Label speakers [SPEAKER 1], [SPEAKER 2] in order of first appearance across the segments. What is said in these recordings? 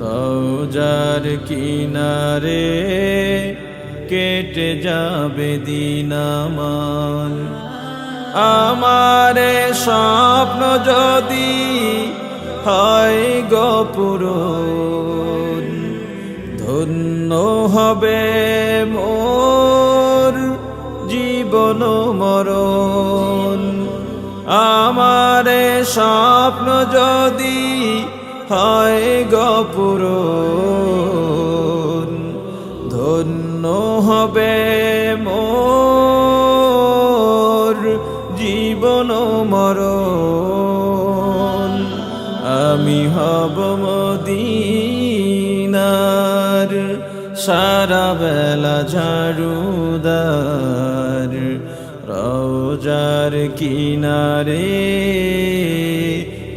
[SPEAKER 1] রোজার কিনারে কেটে যাবে দিন আমার। আমারে স্বপ্ন যদি হয় গপুর ধন্য হবে মোর জীবন মরণ। আমারে স্বপ্ন যদি হয় গপুর ধন্য হবে মোর জীবন মরণ। আমি হব মদিনার সারা বেলা ঝাড়ুদার রোজার কিনারে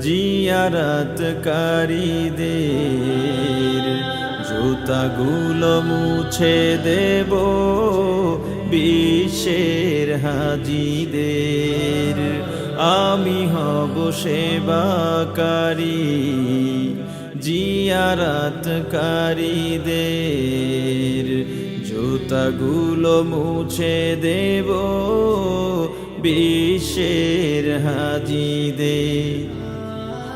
[SPEAKER 1] জিয়ারতকারীদের জুতাগুলো মুছে দেব বিশ্বের হাজিদের। আমি হব সেবাকারী জিয়ারতকারীদের। জুতাগুলো মুছে দেব বিশ্বের হাজিদের।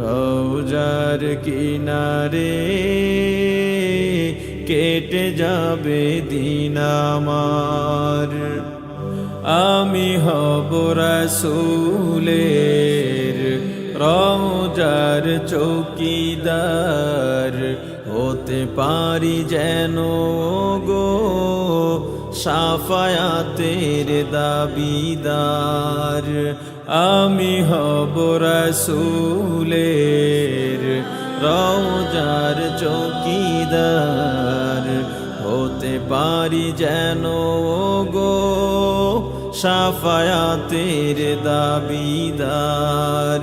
[SPEAKER 1] রোজার কিনারে কেটে যাবে দিন আমার। আমি হব রসুলের রৌজার চৌকিদার। হতে পারি যেন গো সাফায়াতের দাবিদার। আমি হব রসুলের রোজার চৌকিদার। হতে পারি যেন গো সাফায়াতের দাবিদার।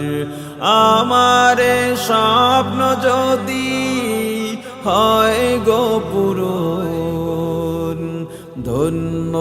[SPEAKER 1] আমারে স্বপ্ন যদি হয় গো পুরন ধন্য